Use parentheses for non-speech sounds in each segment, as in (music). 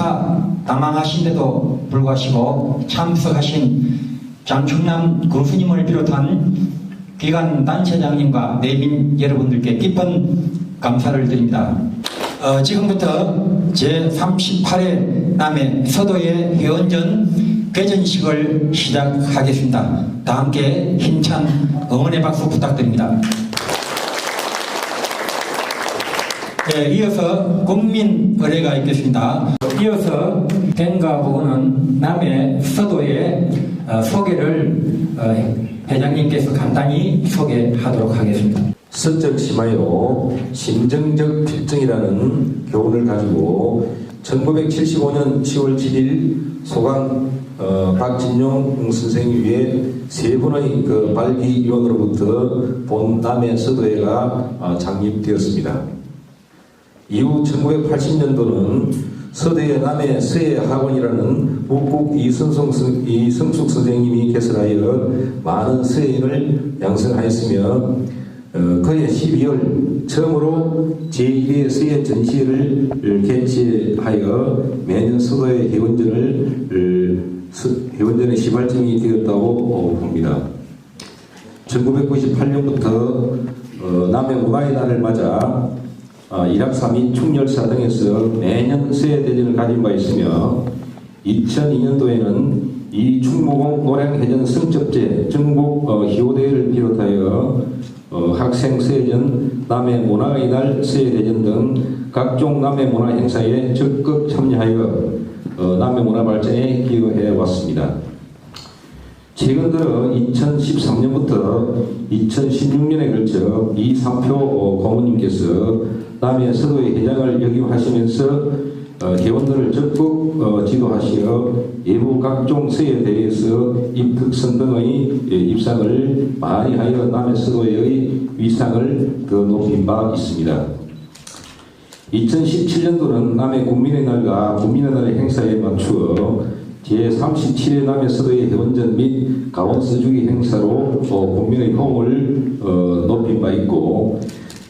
위해 공사 당황하신데도 불구하시고 참석하신 장충남 교수님을 비롯한 기관 단체장님과 내민 여러분들께 깊은 감사를 드립니다. 어, 지금부터 제38회 남해 서도의 회원전 개전식을 시작하겠습니다. 다 함께 힘찬 응원의 박수 부탁드립니다. 네, 이어서 국민 의례가 있겠습니다. 이어서 댕가 부부는 남해 서도의 어, 소개를 어, 회장님께서 간단히 소개하도록 하겠습니다. 선적 심하여 심정적 필정이라는 교훈을 가지고 1975년 10월 7일 소강 어, 박진용 선생님 위에 세 분의 그 발기위원으로부터 본 남해 서도회가 어, 창립되었습니다. 이후 1980년도는 서대의 남해 서예학원이라는 북국 이성성, 선- 이성숙 선생님이 개설하여 많은 서예인을 양성하였으며 어, 그해 12월 처음으로 제1회 서예 전시회를 개최하여 매년 서도의 회원전을 어, 서- 회원전의 시발점이 되었다고 어, 봅니다. 1998년부터 어, 남해 문화의 날을 맞아 어, 일학사 및 충렬사 등에서 매년 서예대전을 가진 바 있으며 2002년도에는 이 충무공 노량해전 성접제 전국 어, 희호대회를 비롯하여 어, 학생 서예전, 남해 문화의 날 서예대전 등 각종 남해 문화 행사에 적극 참여하여 어, 남해 문화 발전에 기여해 왔습니다. 최근 들어 2013년부터 2016년에 걸쳐 이상표 어, 고모님께서 남해 서도의 회장을 역임하시면서 어, 회원들을 적극 어, 지도하시어 예부 각종 서예 대회에서 입특선 등의 예, 입상을 많이 하여 남해 서도의 위상을 더 높인 바 있습니다. 2017년도는 남해 국민의 날과 국민의 날의 행사에 맞추어 제37회 남해 서도의 회원전 및 가원서주기 행사로 어, 국민의 호응을 어, 높인 바 있고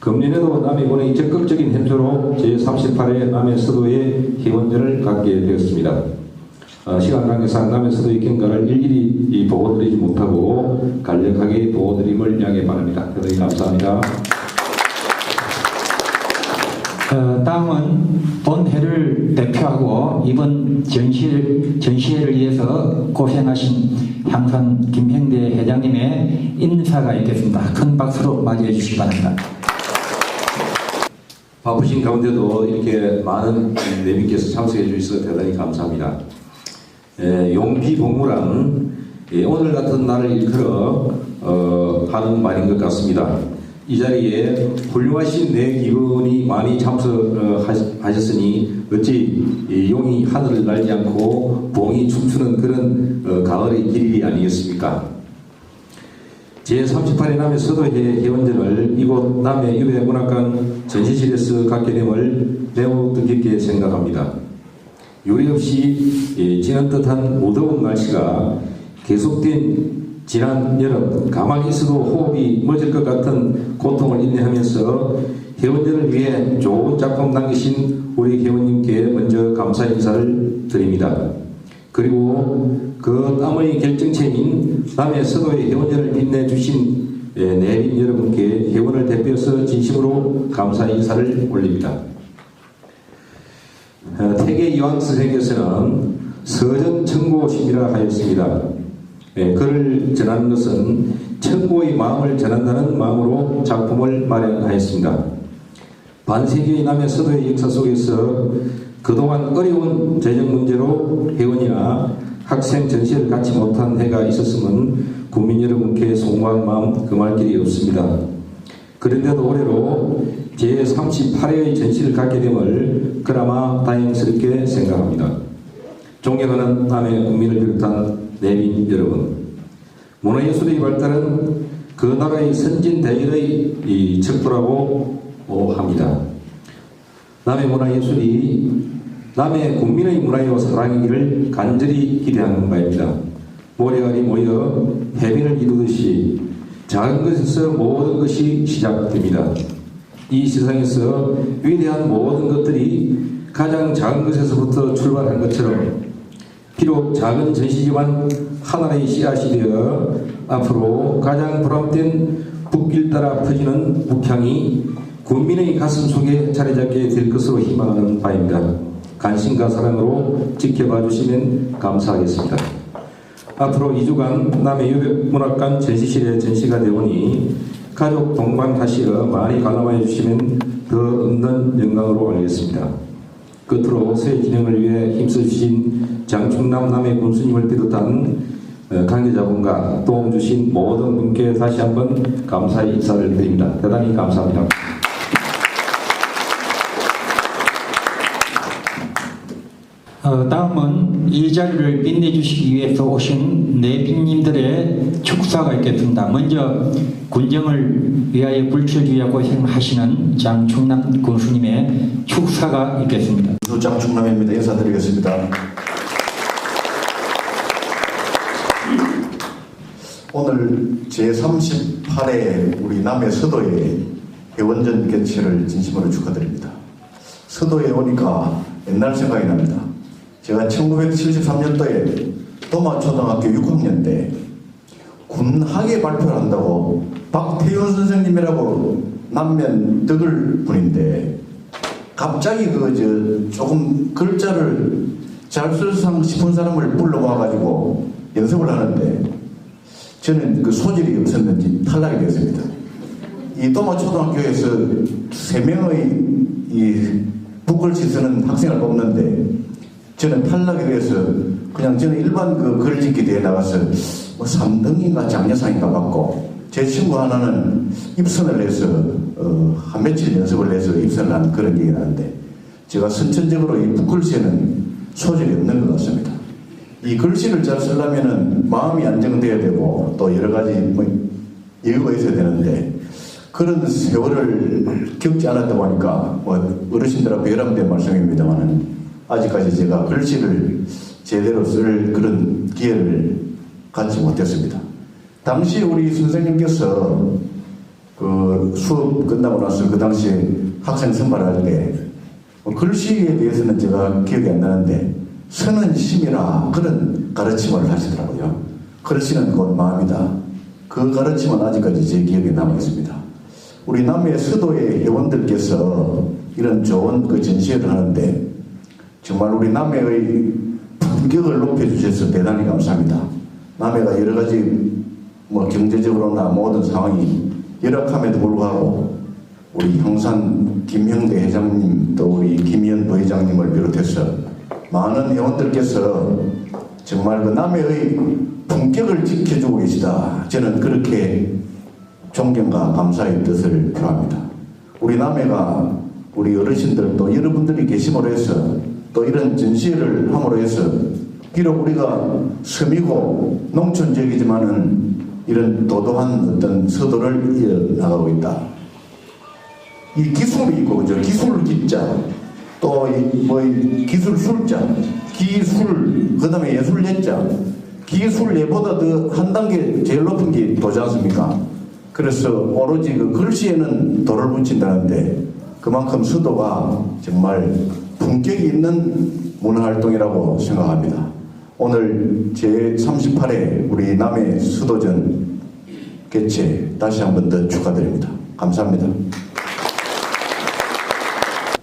금년에도 남해군의 적극적인 협조로 제38회 남해 서도의 회원전을 갖게 되었습니다. 어, 시간 관계상 남해 서도의 경과를 일일이 이 보고드리지 못하고 간략하게 보고드림을 양해 바랍니다. 대단히 감사합니다. 어, 다음은 본회를 대표하고 이번 전시, 전시회를 위해서 고생하신 향산 김행대 회장님의 인사가 있겠습니다. 큰 박수로 맞이해 주시기 바랍니다. 바쁘신 가운데도 이렇게 많은 내민께서 참석해 주셔서 대단히 감사합니다. 에, 용기 동무란 예, 오늘 같은 날을 일컬어 어, 하는 말인 것 같습니다. 이 자리에 훌륭하신 내 기운이 많이 참석하셨으니 어찌 이 용이 하늘을 날지 않고 봉이 춤추는 그런 어, 가을의 길이 아니겠습니까? 제38회 남해 서도회 회원전을 이곳 남해 유해문학관 전시실에서 갖게 됨을 매우 뜻깊게 생각합니다. 요리 없이 예, 지난 듯한 무더운 날씨가 계속된 지난 여름 가만히 있어도 호흡이 멎을 것 같은 고통을 인내하면서 회원전을 위해 좋은 작품 남기신 우리 회원님께 먼저 감사 인사를 드립니다. 그리고 그 땀의 결정체인 남해 서도의 회원전을 빛내주신 예, 내빈 여러분께 회원을 대표해서 진심으로 감사 인사를 올립니다. 어, 태계 이왕 선생께서는 서전 청고심이라 하였습니다. 예, 글을 전하는 것은 청고의 마음을 전한다는 마음으로 작품을 마련하였습니다. 반세기의 남의 서도의 역사 속에서 그동안 어려운 재정 문제로 회원이나 학생 전시를 갖지 못한 해가 있었으면 국민 여러분께 송구한 마음 금할 길이 없습니다. 그런데도 올해로 제38회의 전시를 갖게 됨을 그나마 다행스럽게 생각합니다. 존경하는 남의 국민을 비롯한 내민 여러분, 문화예술의 발달은 그 나라의 선진 대열의 이 척도라고 합니다. 남의 문화예술이 남의 국민의 문화와 사랑이기를 간절히 기대하는 바입니다. 모래알이 모여 해빈을 이루듯이 작은 것에서 모든 것이 시작됩니다. 이 세상에서 위대한 모든 것들이 가장 작은 것에서부터 출발한 것처럼 비록 작은 전시지만 하나의 씨앗이 되어 앞으로 가장 보람된 북길 따라 퍼지는 북향이 국민의 가슴 속에 자리 잡게 될 것으로 희망하는 바입니다. 관심과 사랑으로 지켜봐 주시면 감사하겠습니다. 앞으로 2주간 남해 유백문학관 전시실에 전시가 되오니 가족 동반 하시어 많이 관람하여 주시면 더 없는 영광으로 알겠습니다. 끝으로 새 진행을 위해 힘써주신 장충남 남해 군수님을 비롯한 어, 관계자분과 도움 주신 모든 분께 다시 한번 감사의 인사를 드립니다. 대단히 감사합니다. 어, 다음은 이 자리를 빛내주시기 위해서 오신 내빈님들의 축사가 있겠습니다. 먼저 군정을 위하여 불철주야 고생하시는 장충남 군수님의 축사가 있겠습니다. 수장 충남입니다. 인사드리겠습니다. 오늘 제38회 우리 남해 서도의 회원전 개최를 진심으로 축하드립니다. 서도에 오니까 옛날 생각이 납니다. 제가 1973년도에 도마초등학교 6학년 때 군학예 발표를 한다고 박태현 선생님이라고 남면 덕을 분인데 갑자기 그 저 조금 글자를 잘쓸 싶은 사람을 불러와가지고 연습을 하는데 저는 그 소질이 없었는지 탈락이 되었습니다. 이 도마 초등학교에서 세 명의 이 북글씨 쓰는 학생을 뽑는데 저는 탈락이 돼서 그냥 저는 일반 그 글짓기 대회 나가서 뭐 3등인가 장려상인가 받고 제 친구 하나는 입선을 해서 어, 한 며칠 연습을 해서 입선을 한 그런 얘기 나는데 제가 선천적으로 이 북글씨에는 소질이 없는 것 같습니다. 이 글씨를 잘 쓰려면은 마음이 안정돼야 되고 또 여러 가지 뭐 여유가 있어야 되는데 그런 세월을 겪지 않았다 보니까 뭐 어르신들하고 열람된 말씀입니다만은 아직까지 제가 글씨를 제대로 쓸 그런 기회를 갖지 못했습니다. 당시 우리 선생님께서 그 수업 끝나고 나서 그 당시에 학생 선발할 때뭐 글씨에 대해서는 제가 기억이 안 나는데 선은 심이라 그런 가르침을 하시더라고요. 글씨는 곧 마음이다. 그 가르침은 아직까지 제 기억에 남아 있습니다. 우리 남해 수도의 회원들께서 이런 좋은 그 전시회를 하는데 정말 우리 남해의 품격을 높여주셔서 대단히 감사합니다. 남해가 여러 가지 뭐 경제적으로나 모든 상황이 열악함에도 불구하고 우리 형산 김형대 회장님 또 우리 김현 부회장님을 비롯해서 많은 회원들께서 정말 그 남해의 품격을 지켜주고 계시다. 저는 그렇게 존경과 감사의 뜻을 표합니다. 우리 남해가 우리 어르신들 또 여러분들이 계심으로 해서 또 이런 전시회를 함으로 해서 비록 우리가 섬이고 농촌 지역이지만은 이런 도도한 어떤 서도를 이어나가고 있다. 이 기술이 있고 그죠? 기술 기자 또뭐 기술 술자 기술 그다음에 예술 예자 기술 예보다 더 한 단계 제일 높은 게 도지 않습니까? 그래서 오로지 그 글씨에는 도를 붙인다는데 그만큼 수도가 정말 품격이 있는 문화활동이라고 생각합니다. 오늘 제38회 우리 남해 수도전 개최 다시 한 번 더 축하드립니다. 감사합니다.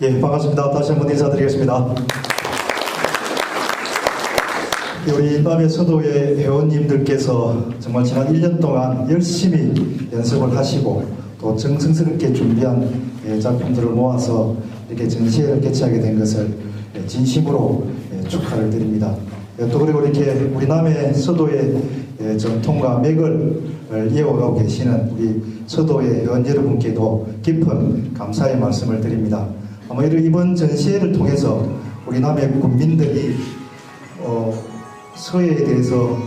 예, 반갑습니다. 다시 한 번 인사드리겠습니다. 우리 남해 서도의 회원님들께서 정말 지난 1년 동안 열심히 연습을 하시고 또 정성스럽게 준비한 예, 작품들을 모아서 이렇게 전시회를 개최하게 된 것을 예, 진심으로 예, 축하를 드립니다. 예, 또 그리고 이렇게 우리 남해 서도의 예, 전통과 맥을 이어가고 계시는 우리 서도의 회원 여러분께도 깊은 감사의 말씀을 드립니다. 아마 이번 전시회를 통해서 우리 남해 국민들이 어, 서해에 대해서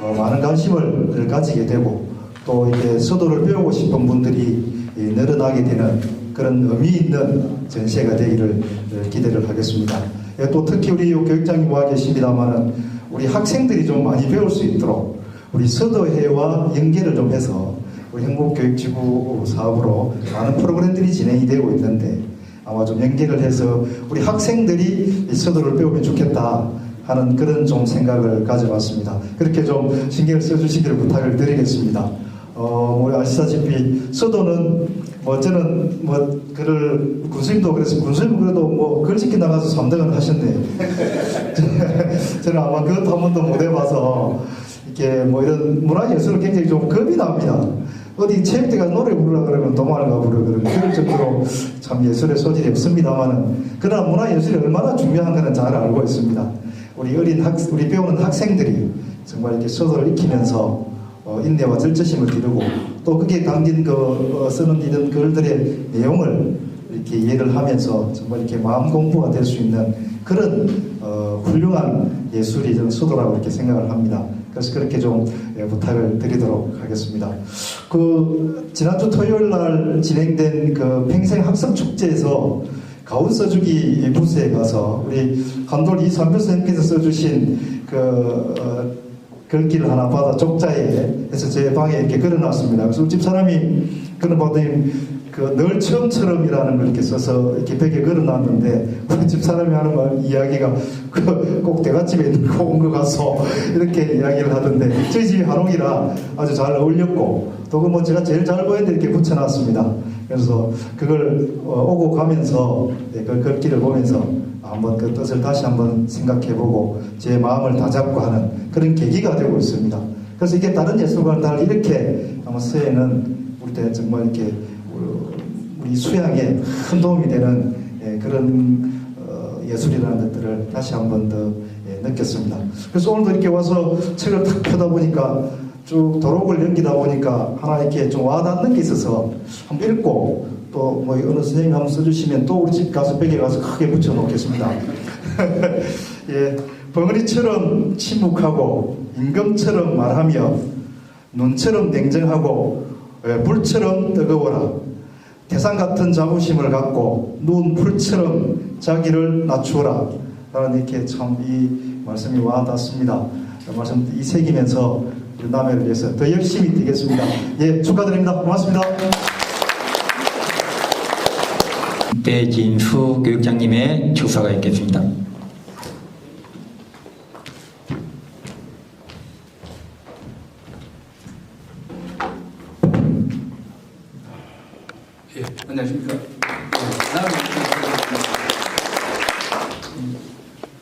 어, 많은 관심을 가지게 되고 또 이렇게 서도를 배우고 싶은 분들이 이, 늘어나게 되는 그런 의미 있는 전시회가 되기를 어, 기대를 하겠습니다. 예, 또 특히 우리 교육장님 와 계십니다만은 우리 학생들이 좀 많이 배울 수 있도록 우리 서도해와 연계를 좀 해서 우리 행복교육지구 사업으로 많은 프로그램들이 진행이 되고 있는데 아마 좀 연계를 해서 우리 학생들이 이 서도를 배우면 좋겠다 하는 그런 좀 생각을 가져봤습니다. 그렇게 좀 신경을 써주시기를 부탁을 드리겠습니다. 어, 우리 아시다시피 서도는 뭐 저는 뭐 글을 군수님도 그래서 군수님 그래도 뭐 글짓기 나가서 3등을 하셨네. (laughs) 저는 아마 그것도 한 번도 못 해봐서 이렇게 뭐 이런 문화 예술을 굉장히 좀 겁이 납니다. 어디 체육대 가서 노래 부르라 그러면 도망을 가 부르 그러면 그럴 정도로 참 예술의 소질이 없습니다만은 그러나 문화 예술이 얼마나 중요한가는 잘 알고 있습니다. 우리 어린 학 우리 배우는 학생들이 정말 이렇게 서도를 익히면서 어, 인내와 절제심을 기르고 또 거기에 담긴 그 어, 쓰는 이런 글들의 내용을 이렇게 이해를 하면서 정말 이렇게 마음 공부가 될 수 있는 그런 어, 훌륭한 예술이 저는 수도라고 이렇게 생각을 합니다. 그래서 그렇게 좀 예, 부탁을 드리도록 하겠습니다. 그 지난주 토요일 날 진행된 그 평생 학습 축제에서 가운 써주기 부스에 가서 우리 한돌 이삼표 선생님께서 써주신 그 어, 글귀를 하나 받아 족자에 해서 제 방에 이렇게 걸어놨습니다. 그래서 집 사람이 그런 봤더니 그늘 처음처럼이라는 걸 이렇게 써서 이렇게 벽에 걸어놨는데 우리 집 사람이 하는 말 이야기가 그 꼭 대갓집에 있는 거온것 같소 이렇게 이야기를 하던데 저희 집이 한옥이라 아주 잘 어울렸고 또 그 뭐 제가 제일 잘 보이는데 이렇게 붙여놨습니다. 그래서 그걸 어, 오고 가면서 네, 그 글귀를 보면서 한번 그 뜻을 다시 한번 생각해보고 제 마음을 다잡고 하는 그런 계기가 되고 있습니다. 그래서 이게 다른 예술과는 달리 이렇게 아마 서예는 우리 때 정말 이렇게 우리 수양에 큰 도움이 되는 예, 그런 어, 예술이라는 것들을 다시 한 번 더 예, 느꼈습니다. 그래서 오늘도 이렇게 와서 책을 탁 펴다 보니까 쭉 도록을 넘기다 보니까 하나 이렇게 좀 와닿는 게 있어서 한번 읽고 또 뭐 어느 선생님 한번 써주시면 또 우리 집 가서 벽에 가서 크게 붙여 놓겠습니다. (laughs) 예, 벙어리처럼 침묵하고 임금처럼 말하며 눈처럼 냉정하고 예, 불처럼 뜨거워라. 태산 같은 자부심을 갖고 눈 풀처럼 자기를 낮추어라. 라는 이렇게 참 이 말씀이 와닿습니다. 이 말씀 이 새기면서 남해를 위해서 더 열심히 뛰겠습니다. 예, 축하드립니다. 고맙습니다. 배진수 교육장님의 축사가 있겠습니다. 예, 안녕하십니까. 음,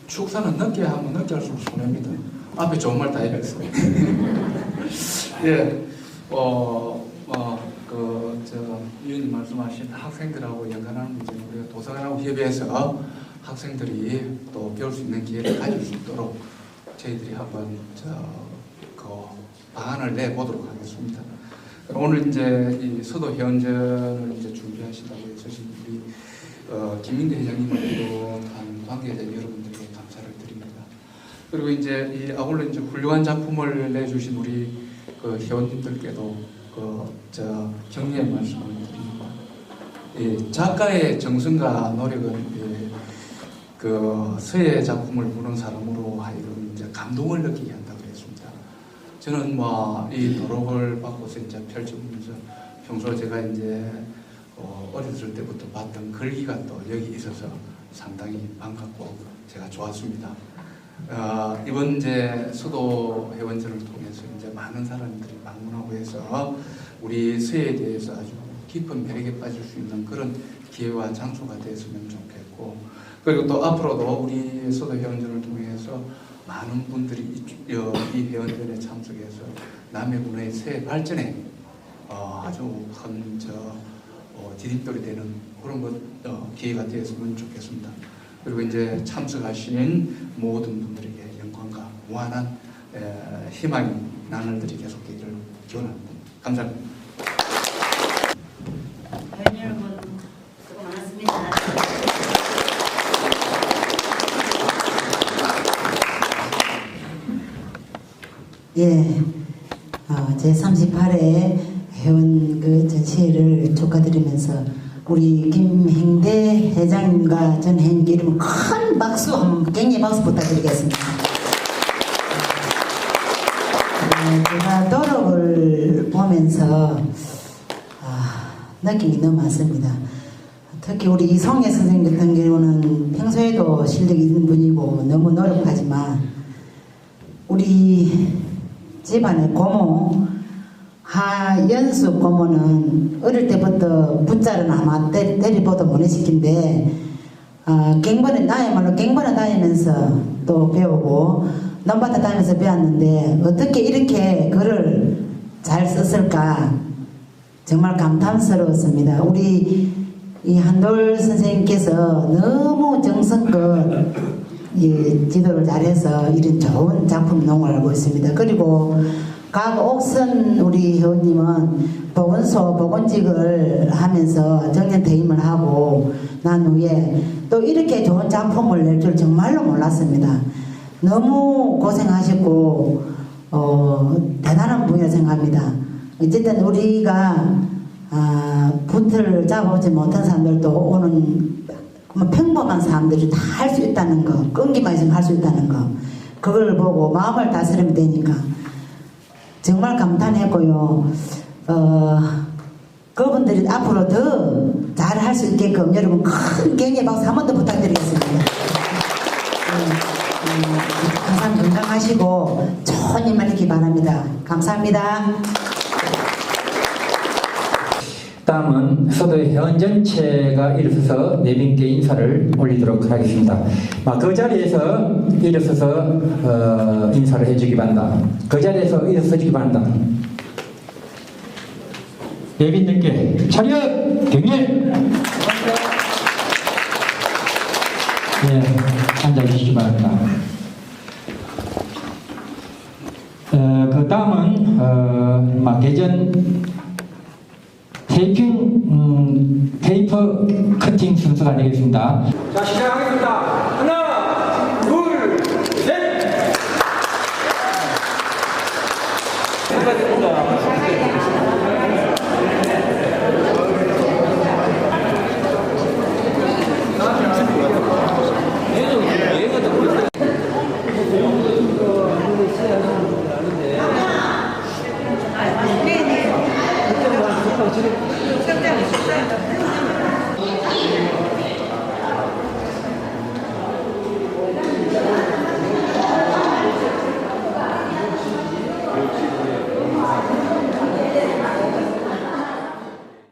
축사는 늦게 하면 늦게 할수록 손해입니다. 앞에 좋은 말 다 해야겠어요. (laughs) 예, 어, 어, 그, 저, 위원님 말씀하신 학생들하고 연관하는 문제는 우리가 도서관하고 협의해서 학생들이 또 배울 수 있는 기회를 가질 수 있도록 저희들이 한번, 저, 그, 방안을 내보도록 하겠습니다. 오늘 이제 이 서도 회원전을 이제 준비하신다고 해서 우리 어, 김민대 회장님을 비롯한 관계자 여러분들께 감사를 드립니다. 그리고 이제 이 아울러 이제 훌륭한 작품을 내주신 우리 그 회원님들께도 그저 격려의 말씀을 드립니다. 이 작가의 정성과 노력은 이, 그 서예 작품을 보는 사람으로 하여금 이제 감동을 느끼게 했습니다. 저는 뭐 이 도록을 받고서 이제 펼쳐보면서 평소 제가 이제 어, 어렸을 때부터 봤던 글귀가 또 여기 있어서 상당히 반갑고 제가 좋았습니다. 어, 이번 이제 수도 회원전을 통해서 이제 많은 사람들이 방문하고 해서 우리 서예에 대해서 아주 깊은 매력에 빠질 수 있는 그런 기회와 장소가 됐으면 좋겠고 그리고 또 앞으로도 우리 수도 회원전을 통해서 많은 분들이 이, 어, 이 회원전에 참석해서 남해 문화의 새 발전에 어, 아주 큰 저, 어, 디딤돌이 되는 그런 것 어, 기회가 되었으면 좋겠습니다. 그리고 이제 참석하신 모든 분들에게 영광과 무한한 에, 희망이 나날들이 계속되기를 기원합니다. 감사합니다. 회원 여러분 수고 많았습니다. 예, 어, 제 38회 회원 그 전시회를 축하드리면서 우리 김행대 회장님과 전 회원님께 이름 큰 박수 한번 격려 박수 부탁드리겠습니다. 어, 제가 도록을 보면서 느낌이 너무 많습니다. 특히 우리 이성애 선생님 같은 경우는 평소에도 실력이 있는 분이고 너무 노력하지만 우리 집안의 고모 하연수 고모는 어릴 때부터 붙자를 아마 때, 때리보도 못 시킨데 아, 갱번에 나야말로 갱번에 다니면서 또 배우고 넘바다 다니면서 배웠는데 어떻게 이렇게 글을 잘 썼을까 정말 감탄스러웠습니다. 우리 이 한돌 선생님께서 너무 정성껏 이 지도를 잘해서 이런 좋은 작품 알고 있습니다. 그리고 강옥선 우리 회원님은 보건소 보건직을 하면서 정년 퇴임을 하고 난 후에 또 이렇게 좋은 작품을 낼 줄 정말로 몰랐습니다. 너무 고생하셨고 어, 대단한 분이라 생각합니다. 어쨌든 우리가 아, 붙을 잡아오지 못한 사람들도 오는 뭐 평범한 사람들이 다 할 수 있다는 거, 끈기만 있으면 할 수 있다는 거, 그걸 보고 마음을 다스리면 되니까 정말 감탄했고요. 어, 그분들이 앞으로 더 잘 할 수 있게끔 여러분 큰 격려 박수 한 번 더 부탁드리겠습니다. 음, 음, 항상 건강하시고 좋은 일만 있기 바랍니다. 감사합니다. 다음은 서도의 회원 전체가 일어서서 네 분께 인사를 올리도록 하겠습니다. 아, 그 자리에서 일어서서 어, 인사를 해주기 바란다. 그 자리에서 일어서주기 바란다. 예빈들께 차렷 경례! 예, 앉아주시기 바랍니다. 어, 그 다음은 어, 막 개전 테이핑 음, 테이퍼 커팅 순서가 되겠습니다. 자 시작하겠습니다. 하나, 둘, 셋. 네, Thank you.